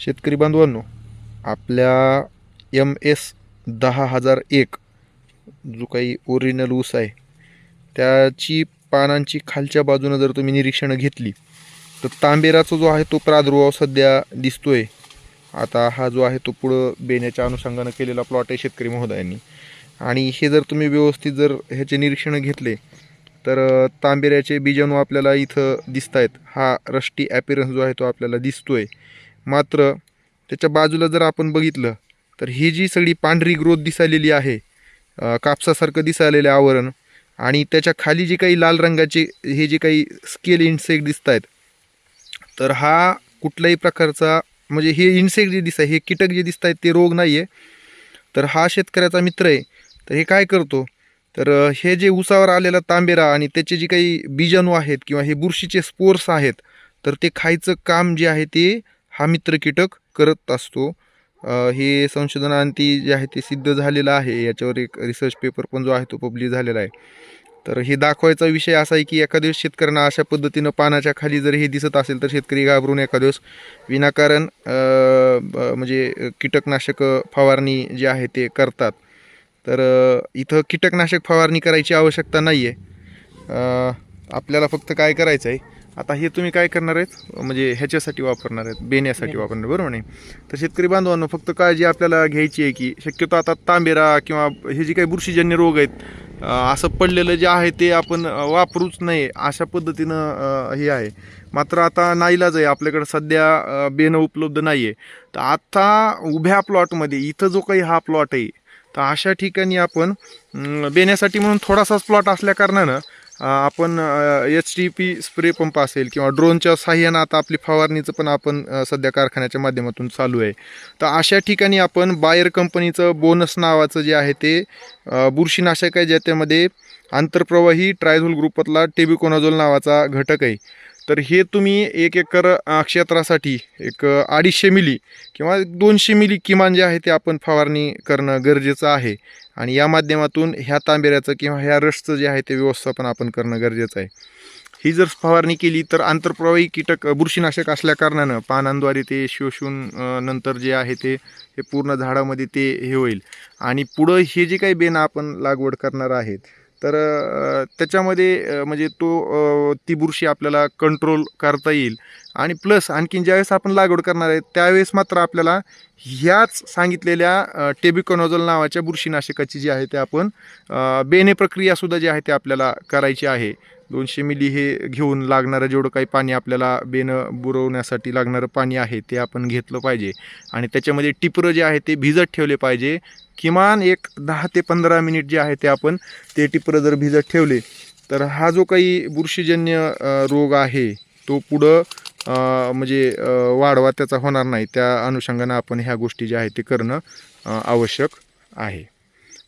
शेतकरी बांधवांनो आपल्या एम एस दहा हजार एक जो काही ओरिजिनल ऊस आहे त्याची पानांची खालच्या बाजूनं जर तुम्ही निरीक्षणं घेतली तर तांबेराचा जो आहे तो प्रादुर्भाव सध्या दिसतोय. आता हा जो आहे तो पुढं बेण्याच्या अनुषंगानं केलेला प्लॉट आहे शेतकरी महोदयांनी. आणि हे जर तुम्ही व्यवस्थित जर ह्याचे निरीक्षणं घेतले तर तांबेऱ्याचे बीजाणू आपल्याला इथं दिसत आहेत हा रष्टी ॲपिरन्स जो आहे तो आपल्याला दिसतोय. मात्र त्याच्या बाजूला जर आपण बघितलं तर ही जी सगळी पांढरी ग्रोथ दिसालेली आहे कापसासारखं दिसालेले आवरण आणि त्याच्याखाली जे काही लाल रंगाचे हे जे काही स्केल इन्सेक्ट दिसत आहेत तर हा कुठल्याही प्रकारचा म्हणजे हे इन्सेक्ट जे दिसत आहे हे कीटक जे दिसत आहेत ते रोग नाही आहे तर हा शेतकऱ्याचा मित्र आहे. तर हे काय करतो? तर हे जे उसावर आलेला तांबेरा आणि त्याचे जे काही बीजाणू आहेत किंवा हे बुरशीचे स्पोर्स आहेत तर ते खायचं काम जे आहे ते हा मित्र कीटक करत असतो. हे संशोधनांती जे आहे ते सिद्ध झालेलं आहे. याच्यावर एक रिसर्च पेपर पण जो आहे तो पब्लिश झालेला आहे. तर हे दाखवायचा विषय असा आहे की एखाद्या दिवस शेतकऱ्यांना अशा पद्धतीनं पानाच्या खाली जर हे दिसत असेल तर शेतकरी घाबरून एखाद्या दिवस विनाकारण ब- म्हणजे कीटकनाशक फवारणी जे आहे ते करतात. तर इथं कीटकनाशक फवारणी करायची आवश्यकता नाही आहे आपल्याला फक्त काय करायचं आहे आता हे तुम्ही काय करणार आहेत? म्हणजे ह्याच्यासाठी वापरणार आहेत बेण्यासाठी वापरणार बरोबर नाही? तर शेतकरी बांधवांनो फक्त काळजी आपल्याला घ्यायची आहे की शक्यतो आता तांबेरा किंवा हे जे काही बुरशीजन्य रोग आहेत असं पडलेलं जे आहे ते आपण वापरूच नाही अशा पद्धतीनं हे आहे. मात्र आता नाईलाज आहे आपल्याकडे सध्या बेणं उपलब्ध नाही आहे तर आता उभ्या प्लॉटमध्ये इथं जो काही हा प्लॉट आहे तर अशा ठिकाणी आपण बेण्यासाठी म्हणून थोडासाच प्लॉट असल्या कारणानं अं, आपण H T P spray pump असेल किंवा ड्रोनच्या साह्यानं आता आपली फवारणीचं पण आपण सध्या कारखान्याच्या माध्यमातून चालू आहे. तर अशा ठिकाणी आपण बायर कंपनीचं बोनस नावाचं जे आहे ते बुरशीनाशक आहे ज्याच्यामध्ये आंतरप्रवाही ट्रायझोल ग्रुपमधला टेबिकोनाझोल नावाचा घटक आहे. तर हे तुम्ही एक एकर क्षेत्रासाठी एक अडीचशे मिली किंवा एक दोनशे मिली किमान जे आहे ते आपण फवारणी करणं गरजेचं आहे. आणि या माध्यमातून ह्या तांबेऱ्याचं किंवा ह्या रसचं जे आहे ते व्यवस्थापन आपण करणं गरजेचं आहे. ही जर फवारणी केली तर आंतरप्रवाही कीटक बुरशीनाशक असल्याकारणानं पानांद्वारे ते शोषून नंतर जे आहे ते हे पूर्ण झाडामध्ये ते हे होईल. आणि पुढं हे जे काही बेन आपण लागवड करणार आहेत तर त्याच्यामध्ये म्हणजे तो ती बुरशी आपल्याला कंट्रोल करता येईल. आणि प्लस आणखीन ज्यावेळेस आपण लागवड करणार आहे त्यावेळेस मात्र आपल्याला ह्याच सांगितलेल्या टेबिकोनोझोल नावाच्या बुरशीनाशकाची जी आहे ते आपण बेने प्रक्रियासुद्धा जी आहे ते आपल्याला करायची आहे. दोनशे मिली हे घेऊन लागणारं जेवढं काही पाणी आपल्याला बेनं बुरवण्यासाठी लागणारं पाणी आहे ते आपण घेतलं पाहिजे. आणि त्याच्यामध्ये टिपरं जे आहे ते भिजत ठेवले पाहिजे. किमान एक दहा ते पंधरा मिनिट जे आहे ते आपण ते टिपरं जर भिजत ठेवले तर हा जो काही बुरशीजन्य रोग आहे तो पुढं म्हणजे वाढवा त्याचा होणार नाही. त्या अनुषंगानं आपण ह्या गोष्टी ज्या आहेत ते करणं आवश्यक आहे.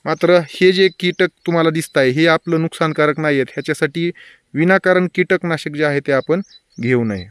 मात्र हे जे कीटक तुम्हाला दिसत आहे हे आपलं नुकसानकारक नाही आहेत ह्याच्यासाठी विनाकारण कीटकनाशक जे आहे ते आपण घेऊ नये.